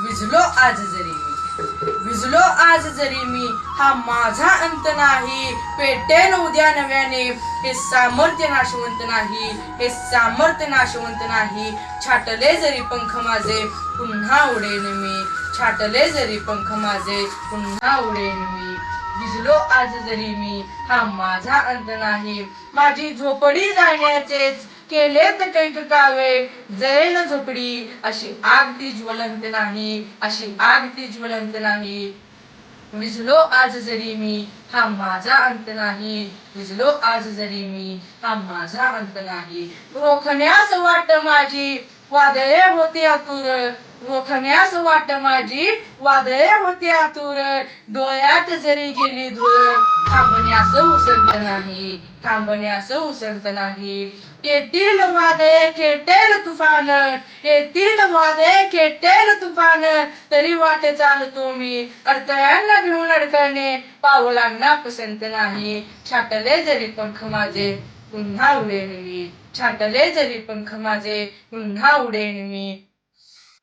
विजलो आज जरी मी. विजलो आज जरी मी हा माझा अंत नाही. पेटेन उद्या नव्याने हे सामर्थ्य नाशवंत नाही. हे सामर्थ्य नाशवंत नाही. छाटले जरी पंख माझे पुन्हा उडेन मी. छाटले जरी पंख माझे पुन्हा उडेन मी. विझलो आज जरी मी. हा माझा अंत नाही. माझी झोपडी जाण्याचेच केलेत कैक कावे. जळेल झोपडी. अशी आग ती ज्वलंत नाही. अशी आग ती ज्वलंत नाही. विजलो आज जरी मी. हा माझा अंत नाही. विजलो आज जरी मी. हा माझा अंत नाही. रोखण्यास वाट माझी. वादळे होती आतुर. रोखण्यास वाट माझी. वादळे होती आतुर. डोळ्यात जरी गेली धूळ. थांबण्यास उसंत नाही. थांबण्यास उसंत नाही. येतील वादळे खेटेल तुफान. येतील वादळे खेटेल तुफान. तरी वाट चालतो मी. अडथळ्यांना घेऊन अडकळणे पावलांना पसंत नाही. छाटले जरी पंख माझे. पुन्हा उडेन मी छाटले जरी पंख माझे पुन्हा उडेन मी